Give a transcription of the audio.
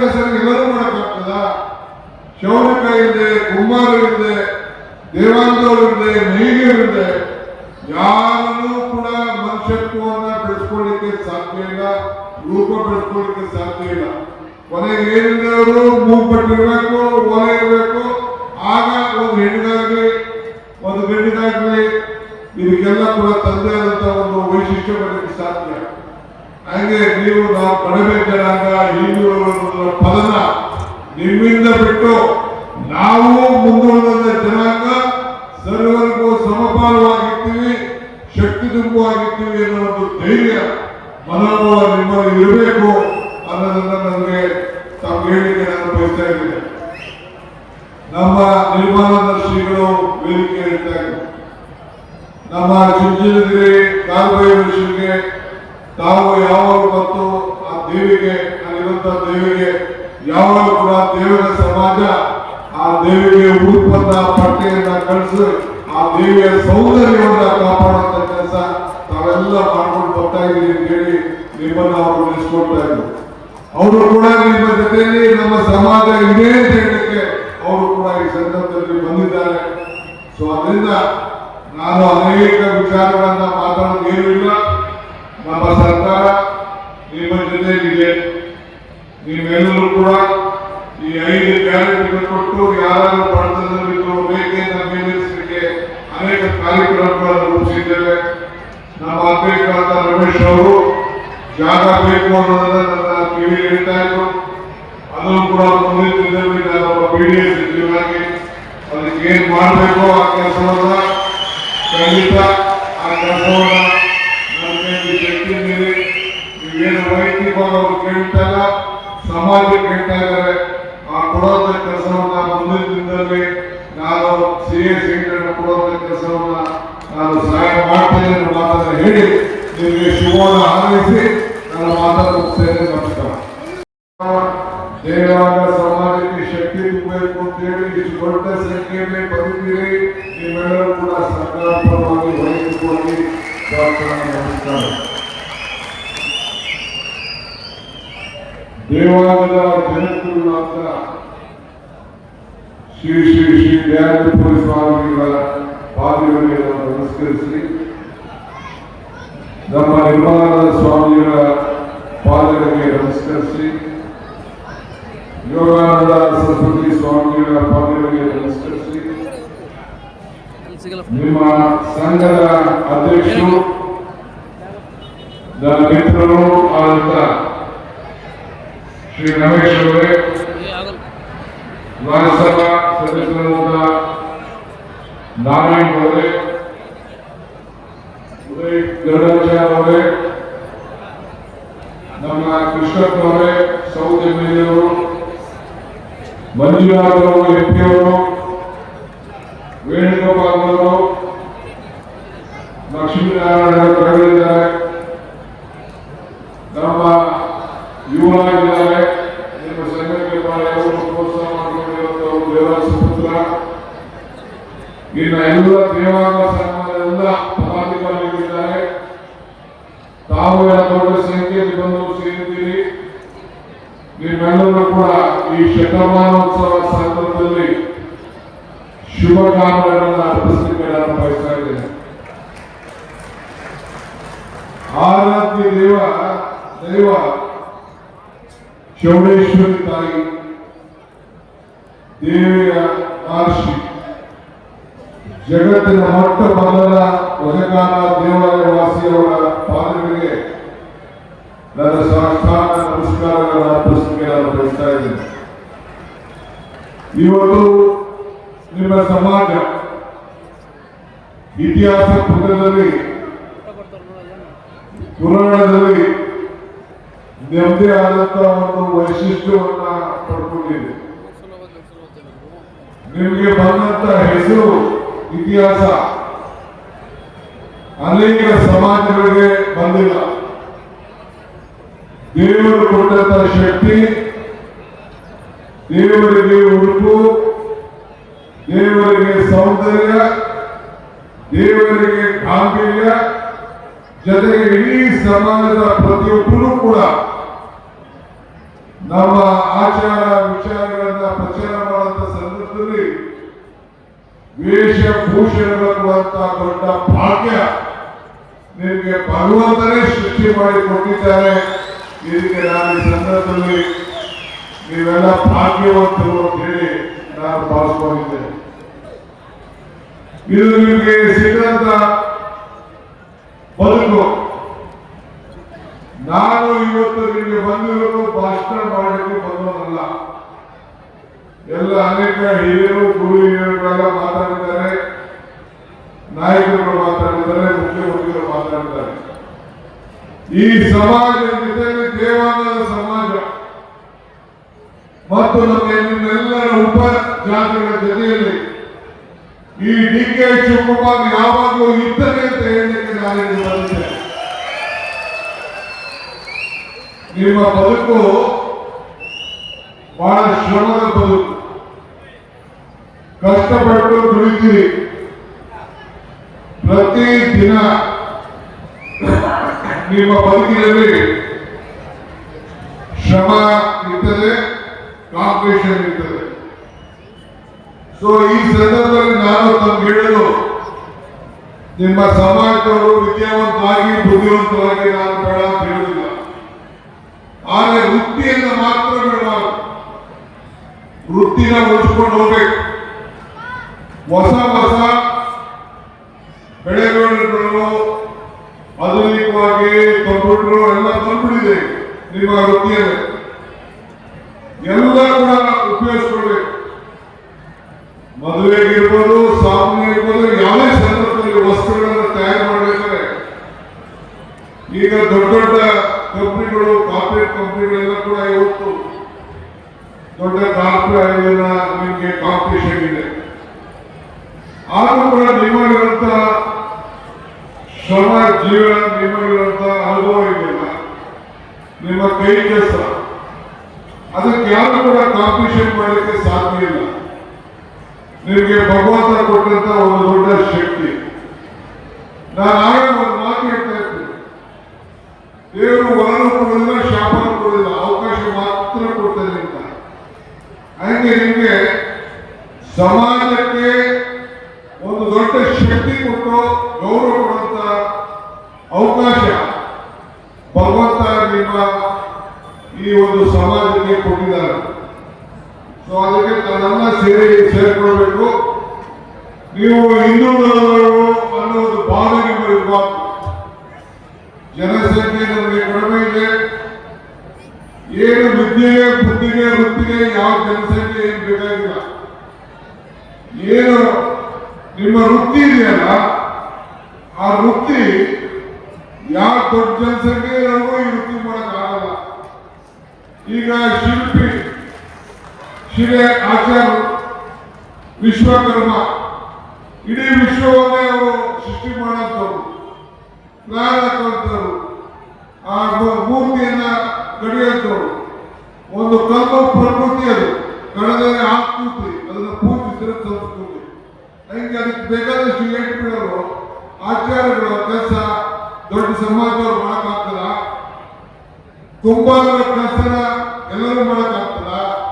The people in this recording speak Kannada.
ಕೆಲಸ ಎಲ್ಲರೂ ಮಾಡೋಕ್ಕಾಗ್ತದ? ಶೌನಕ ಇದೆ ಕುಮಾರ ಇದೆ ದೇವಾಂಗರು ಇದೆ ನೇಗಿಯರು ಇದೆ ಯಾರನ್ನೂ ಕೂಡ ಮನುಷ್ಯತ್ವವನ್ನ ಬೆಳೆಸ್ಕೊಳ್ಳಿಕ್ಕೆ ಸಾಧ್ಯ ಇಲ್ಲ, ರೂಪ ಬೆಳೆಸ್ಕೊಳ್ಳಿಕ್ಕೆ ಸಾಧ್ಯ ಇಲ್ಲ. ಕೊನೆಗೆ ಏನಿದ್ರು ಮೂಗ್ಪಟ್ಟಿರ್ಬೇಕು ಒಲೆ ಇರಬೇಕು, ಆಗ ಒಂದು ಹೆಣ್ಣಿಗಾಗಲಿ ಒಂದು ಗಂಡಿಗಾಗಲಿ, ಇದಕ್ಕೆಲ್ಲ ಕೂಡ ತಂದೆ ಆದಂತ ಒಂದು ವೈಶಿಷ್ಟ್ಯ ಬರಲಿಕ್ಕೆ ಸಾಧ್ಯ. ಹಾಗೆ ನೀವು ನಾವು ಜನಾಂಗ ಹಿಂದೂ ಪದನ ನಿಮ್ಮಿಂದ ಬಿಟ್ಟು ನಾವು ಮುಂದುವರೆದ ಜನಾಂಗ ಸರ್ವರಿಗೂ ಸಮಪಾಲವಾಗಿರ್ತೀವಿ, ಶಕ್ತಿ ಆಗಿರ್ತೀವಿ ಅನ್ನೋ ಒಂದು ಧೈರ್ಯ, ಮನೋಭಾವ ನಿಮ್ಮಲ್ಲಿ ಇರಬೇಕು ಅನ್ನೋದನ್ನ ನನಗೆ ತಾವು ಹೇಳಿಕೆ ನಾನು ಬಯಸ್ತಾ ಇದ್ದೇನೆ. ನಮ್ಮ ನಿರ್ಮಾಣದ ಶ್ರೀಗಳು ವೇದಿಕೆ ಇರ್ತಾ ಇದ್ದಾರೆ ನಮ್ಮ ಚುಂಚನಗಿರಿ ಕಾಲಭೈರವರಿಗೆ ತಾವು ಯಾವಾಗ ಮತ್ತು ಆ ದೇವಿಗೆ ಅಲ್ಲಿರುವಂತ ದೇವಿಗೆ, ಯಾವಾಗ ಕೂಡ ದೇವರ ಸಮಾಜ ಆ ದೇವಿಗೆ ಉತ್ಪನ್ನ ಪಟ್ಟೆಯನ್ನ ಕಳಿಸಿ ಆ ದೇವಿಯ ಸೌಂದರ್ಯವನ್ನ ಕಾಪಾಡುವಂತ ಕೆಲಸ ತಾವೆಲ್ಲ ಮಾಡ್ಕೊಂಡು ಬರ್ತಾ ಇದ್ದೀರಿ ಅಂತ ಹೇಳಿ ನಿಮ್ಮನ್ನ ಅವರು ನೆನೆಸ್ಕೊಳ್ತಾ ಇದ್ರು. ಅವರು ಕೂಡ ನಿಮ್ಮ ಜೊತೆಯಲ್ಲಿ ನಮ್ಮ ಸಮಾಜ ಇದೆ ಅಂತ ಹೇಳಲಿಕ್ಕೆ ಅವರು ಕೂಡ ಈ ಸಂದರ್ಭದಲ್ಲಿ ಬಂದಿದ್ದಾರೆ. ಸೊ ಅದರಿಂದ ನಾನು ಅನೇಕ ವಿಚಾರಗಳನ್ನ ಮಾತಾಡೋದು ಏನೂ ಇಲ್ಲ. ನಮ್ಮ ಸರ್ಕಾರ ನಿಮ್ಮ ಜೊತೆಗಿದೆ. ನೀವೆಲ್ಲರೂ ಕೂಡ ಈ ಐದು ಗ್ಯಾರಂಟಿಗಳು ಕೊಟ್ಟು ಯಾರಾದರೂ ಬಡತನದಲ್ಲಿದ್ದು ಬೇಕೆಂದ ಮೇಲಿಸಲಿಕ್ಕೆ ಅನೇಕ ಕಾರ್ಯಕ್ರಮಗಳನ್ನು ರೂಪಿಸಿದ್ದೇವೆ. ನಮ್ಮ ಅಧ್ಯಕ್ಷರಾದ ರಮೇಶ್ ಅವರು ಜಾಗ ಬೇಕು ಅನ್ನೋದನ್ನ ನನ್ನ ಕಿವಿ ಹೇಳ್ತಾ ಇದ್ರು. ಅದನ್ನು ಕೂಡ ಮುಂದಿನ ದಿನದಲ್ಲಿ ಬಿ ಡಿ ಎಸ್ ಸಚಿವರಾಗಿ ಅದಕ್ಕೆ ಏನು ಮಾಡಬೇಕು ಆ ಕೆಲಸವನ್ನ ಖಂಡಿತ ಆ ಕೆಲಸವನ್ನ ವೈಯಕ್ತಿಕವಾಗಿ ಅವ್ರು ಕೇಳ್ತಾ ಸಮಾಜಕ್ಕೆ ಕೇಳ್ತಾ ಆ ಕೊಡುವಂತ ಕೆಲಸವನ್ನ ಮುಂದಿನ ದಿನದಲ್ಲಿ ನಾನು ಸಿ ಎ ಸೀಟನ್ನು ಕೊಡುವಂತ ಕೆಲಸವನ್ನ ನಾನು ಸಹಾಯ ಮಾಡ್ತೇನೆ ಅನ್ನೋ ಮಾತನ್ನು ಹೇಳಿ ನಿಮಗೆ ಶುಭವನ್ನು ಹಾರೈಸಿ ನನ್ನ ಮಾತನ್ನು ನಮಸ್ಕಾರ. ಸಮಾಜಕ್ಕೆ ಶಕ್ತಿ ತುಂಬಬೇಕು ಅಂತ ಹೇಳಿ ಇಷ್ಟು ದೊಡ್ಡ ಸಂಖ್ಯೆಯಲ್ಲಿ ಬಂದಿದ್ದೀರಿ. ನೀವೆಲ್ಲರೂ ದೇವಾಂಗದ ಮಾತ್ರ ಶ್ರೀ ಶ್ರೀ ಶ್ರೀ ದಯಾನಂದಪುರ ಸ್ವಾಮಿಗಳ ಪಾದಗಳಿಗೆ ನಾವು ನಮಸ್ಕರಿಸಿ, ನಮ್ಮ ನಿರ್ಮಲಾನಂದ ಸ್ವಾಮಿಗಳ ಪಾದಗಳಿಗೆ ನಮಸ್ಕರಿಸಿ, ಯೋಗಾನಂದ ಸರಸ್ವತಿ ಸ್ವಾಮಿಗಳ ಪಾದಗಳಿಗೆ ನಮಸ್ಕರಿಸಿ, ನಿಮ್ಮ ಸಂಘದ ಅಧ್ಯಕ್ಷರು ಮಿತ್ರರು ಆದಂತ ಶ್ರೀ ರಮೇಶ್ ಅವರೇ ರಾಜ್ಯಸಭಾ ಸದಸ್ಯರಾದ ನಾರಾಯಣ್ ಅವರೇ ಉದಯ್ ಗರುಡಾಚಾರ್ಯ ಅವರೇ ನಮ್ಮ ಕೃಷ್ಣಪ್ಪ ಅವರೇ ಸೌದಿ ಮೇಲಿಯವರು ಮಂಜುನಾಥ್ ಅವರು ಎಂಪಿ ಅವರು ವೇಣುಗೋಪಾಲ್ ಅವರು ಲಕ್ಷ್ಮೀನಾರಾಯಣ ಬರಲಿದ್ದಾರೆ ನಮ್ಮ ಯುವ ಇದ್ದಾರೆ ನಿಮ್ಮ ಸಂಘಕ್ಕೆ ಬಹಳ ಅವರು ಪ್ರೋತ್ಸಾಹ ಮಾಡಿಕೊಂಡಿರುವಂತವರು ದೇವರ ಸುಪುತ್ರ ಇನ್ನು ಎಲ್ಲ ಪದಾಧಿಕಾರಿಗಳಿದ್ದಾರೆ ತಾವು ದೊಡ್ಡ ಸಂಖ್ಯೆಯಲ್ಲಿ ಬಂದು ಸೇರಿದ್ದೀರಿ ನೀವೆಲ್ಲರೂ ಕೂಡ ಈ ಶತಮಾನೋತ್ಸವ ಸಂದರ್ಭದಲ್ಲಿ ಶುಭಕಾಮನೆಗಳನ್ನು ಅರ್ಪಿಸಲಿಕ್ಕೆ ನಾನು ಬಯಸ್ತಾ ಇದ್ದೇನೆ. ಆರಾಧ್ಯ ದೇವ, ದೈವ, ಚೌಡೇಶ್ವರಿ ತಾಯಿ, ದೇವಿಯ ಮಹರ್ಷಿ ಜಗತ್ತಿನ ಮೊಟ್ಟ ಮೊದಲ ವಜಗಾನ ದೇವಾಲಯ ವಾಸಿಯವರ ಪಾದಗಳಿಗೆ ನನ್ನ ಸಾಕ್ಷಾತ್ ನಮಸ್ಕಾರಗಳನ್ನು ಅರ್ಪಿಸಲಿಕ್ಕೆ ಬಯಸ್ತಾ ಇದ್ದೇನೆ. ಇವತ್ತು ನಿಮ್ಮ ಸಮಾಜ ಇತಿಹಾಸ ಪುಟದಲ್ಲಿ, ಪುರಾಣದಲ್ಲಿ ನೆಮ್ಮದಿ ಆದಂತಹ ಒಂದು ವೈಶಿಷ್ಟ್ಯವನ್ನ ಪಡ್ಕೊಂಡಿದೆ. ನಿಮಗೆ ಬಂದಂತ ಹೆಸರು ಇತಿಹಾಸ ಅನೇಕ ಸಮಾಜಗಳಿಗೆ ಬಂದಿಲ್ಲ. ದೇವರು ಕೊಟ್ಟಂತ ಶಕ್ತಿ ದೇವರಿಗೆ ಉಡುಪು ದೇವರಿಗೆ ಸೌಂದರ್ಯ, ದೇವರಿಗೆ ಗಾಂಭೀರ್ಯ, ಜೊತೆಗೆ ಇಡೀ ಸಮಾಜದ ಪ್ರತಿಯೊಬ್ಬರೂ ಕೂಡ ನಮ್ಮ ಆಚಾರ ವಿಚಾರಗಳನ್ನ ಪ್ರಚಾರ ಮಾಡುವಂತ ಸಂದರ್ಭದಲ್ಲಿ ವೇಷಭೂಷಣಗಳ ಕೊಡುವಂತ ದೊಡ್ಡ ಭಾಗ್ಯ ನಿಮಗೆ ಭಗವಂತನೇ ಸೃಷ್ಟಿ ಮಾಡಿ ಕೊಟ್ಟಿದ್ದಾರೆ ಇದಕ್ಕೆ ನಾನು ಈ ಸಂದರ್ಭದಲ್ಲಿ ನೀವೆಲ್ಲ ಭಾಗ್ಯವಂತರು ಅಂತ ಹೇಳಿ ನಾನು ಭಾವಿಸ್ಕೊಂಡಿದ್ದೇನೆ. ಇದು ನಿಮಗೆ ಸಿಗಂತ ಬದುಕು. ನಾನು ಇವತ್ತು ನಿಮಗೆ ಬಂದಿರೋದು ಭಾಷಣ ಮಾಡಲಿಕ್ಕೆ ಬಂದವನಲ್ಲ ಎಲ್ಲ ಅನೇಕ ಹಿರಿಯರು ಗುರು ಹಿರಿಯರುಗಳೆಲ್ಲ ಮಾತಾಡಿದ್ದಾರೆ ನಾಯಕರುಗಳು ಮಾತಾಡಿದ್ದಾರೆ ಮುಖ್ಯಮಂತ್ರಿಗಳು ಮಾತಾಡಿದ್ದಾರೆ ಈ ಸಮಾಜ ಜೊತೆಯಲ್ಲಿ ದೇವಾಲಯದ ಸಮಾಜ ಮತ್ತು ನಮ್ಮ ನಿಮ್ಮೆಲ್ಲರ ಉಪ ಜಾತಿಗಳ ಜೊತೆಯಲ್ಲಿ ಈ ಡಿ ಕೆ ಶಿವಕುಮಾರ್ ಯಾವಾಗಲೂ ಇದ್ದರೆ ಅಂತ ಹೇಳಲಿಕ್ಕೆ ನಾನು ಇಲ್ಲಿ ನಿಮ್ಮ ಬದುಕು ಬಹಳ ಶ್ರಮದ ಬದುಕು. ಕಷ್ಟಪಟ್ಟು ದುಡಿತೀರಿ. ಪ್ರತಿ ದಿನ ನಿಮ್ಮ ಬದುಕಿನಲ್ಲಿ ಶ್ರಮ ಇರ್ತದೆ ಕಾಂಪಿಟೇಷನ್ ಇರ್ತದೆ. ಸೊ ಈ ಸಂದರ್ಭದಲ್ಲಿ ನಾನು ತಮ್ಗೆ ಹೇಳಲು ನಿಮ್ಮ ಸಮಾಜದವರು ವಿದ್ಯಾವಂತವಾಗಿ, ಬುದ್ಧಿವಂತವಾಗಿ ನಾನು ಬೇಡ ಅಂತ ಹೇಳುವುದಿಲ್ಲ. ಆದರೆ ವೃತ್ತಿಯನ್ನು ಮಾತ್ರ ಬಿಡಬಾರದು ವೃತ್ತಿನ ಉಳಿಸ್ಕೊಂಡು ಹೋಗ್ಬೇಕು. ಹೊಸ ಹೊಸ ಬೆಳೆಗಳನ್ನು ಆಧುನಿಕವಾಗಿ ಕಂಪ್ಯೂಟರ್ ಎಲ್ಲ ಬಂದ್ಬಿಟ್ಟಿದೆ ನಿಮ್ಮ ವೃತ್ತಿಯಲ್ಲಿ. ಎಲ್ಲ ಕೂಡ ಉಪಯೋಗಿಸ್ಕೊಳ್ಬೇಕು. ಮದುವೆಗೆ ಇರ್ಬೋದು ಸಾಮಾನ್ಯ ಇರ್ಬೋದು, ಯಾವುದೇ ಸಂದರ್ಭದಲ್ಲಿ ವಸ್ತುಗಳನ್ನು ತಯಾರು ಮಾಡಬೇಕಾದ್ರೆ ಈಗ ದೊಡ್ಡ ದೊಡ್ಡ ಕಂಪ್ನಿಗಳು ಕಾರ್ಪೊರೇಟ್ ಕಂಪ್ನಿಗಳೆಲ್ಲ ಕೂಡ ಇವತ್ತು ದೊಡ್ಡ ಕಾರ್ಪೊರೇಟ್ ನಿಮಗೆ ಕಾಂಪಿಟೇಷನ್ ಇದೆ. ಆದರೂ ಕೂಡ ನಿಮ್ಮಲ್ಲಿರುವಂತ ಶ್ರಮ, ಜೀವನ ನಿಮ್ಮಲ್ಲಿರುವಂತ ಅನುಭವ ಇದೆಯಲ್ಲ ನಿಮ್ಮ ಕೈ ಕೆಲಸ ಅದಕ್ಕೆ ಯಾರು ಕೂಡ ಕಾಂಪಿಟೇಷನ್ ಮಾಡಲಿಕ್ಕೆ ಸಾಧ್ಯ ಇಲ್ಲ. ನಿಮಗೆ ಭಗವಂತ ಕೊಟ್ಟಂತ ಒಂದು ದೊಡ್ಡ ಶಕ್ತಿ. ನಾನು ಆಗ ಒಂದು ಮಾತು ಹೇಳ್ತಾ ಇದ್ದೀನಿ ದೇವರು ವರನು ಕೊಡಲಿಲ್ಲ ಶಾಪನ ಕೊಡಲಿಲ್ಲ ಅವಕಾಶ ಮಾತ್ರ ಕೊಡ್ತಾ ಅಂತ. ಹಾಗೆ ನಿಮಗೆ ಸಮಾಜಕ್ಕೆ ಈ ಒಂದು ಸಮಾಜಕ್ಕೆ ಕೊಟ್ಟಿದ್ದಾರೆ. ಸೊ ಅದಕ್ಕೆ ತನ್ನ ಸೇರಿ ಸೇರ್ಕೊಳ್ಬೇಕು. ನೀವು ಹಿಂದೂಗಳು ಅನ್ನೋ ಭಾವನೆ ನಿಮ್ಮಲ್ಲಿ ಇರಬಾರ್ದು ಜನಸಂಖ್ಯೆ ನಮಗೆ ಕಡಿಮೆ ಇದೆ. ಏನು ವಿದ್ಯೆಗೆ ಬುದ್ಧಿಗೆ, ವೃತ್ತಿಗೆ ಯಾವ ಜನಸಂಖ್ಯೆ ಏನು ಬೇಕಾಗಿಲ್ಲ. ಏನು ನಿಮ್ಮ ವೃತ್ತಿ ಇದೆಯಲ್ಲ, ಆ ವೃತ್ತಿ ಯಾವ ದೊಡ್ಡ ಜನಸಂಖ್ಯೆ ಇರೋರು ಈ ವೃತ್ತಿ ಈಗ ಶಿಲ್ಪಿ, ಶಿಲೆ ಆಚಾರ್ಯ ವಿಶ್ವಕರ್ಮ, ಇಡೀ ವಿಶ್ವವನ್ನೇ ಅವರು ಸೃಷ್ಟಿ ಮಾಡುವಂಥವ್ರು ಪ್ಲಾನ್ ಆ ಮೂರ್ತಿಯನ್ನ ಕಡಿಯುವಂಥವ್ರು ಒಂದು ಕಲ್ಪ ಪ್ರಕೃತಿ ಅದು ಕಡದರೆ ಆಕೃತಿ, ಅದನ್ನು ಪೂಜಿಸಿದ್ರೆ ಸಂಸ್ಕೃತಿ ಹಂಗೆ ಅದಕ್ಕೆ ಬೇಕಾದಷ್ಟು ಏಟ್ ಬಿಡೋರು ಆಚಾರ್ಯರು ಕೆಲಸ ದೊಡ್ಡ ಸಮಾಜದವ್ರು ಮಾಡೋಕ್ಕಾಗ್ತದ? ತುಂಬಾ ಕೆಲಸನ ಎಲ್ಲರೂ ಮಾಡೋಕ್ಕಾಗ್ತದ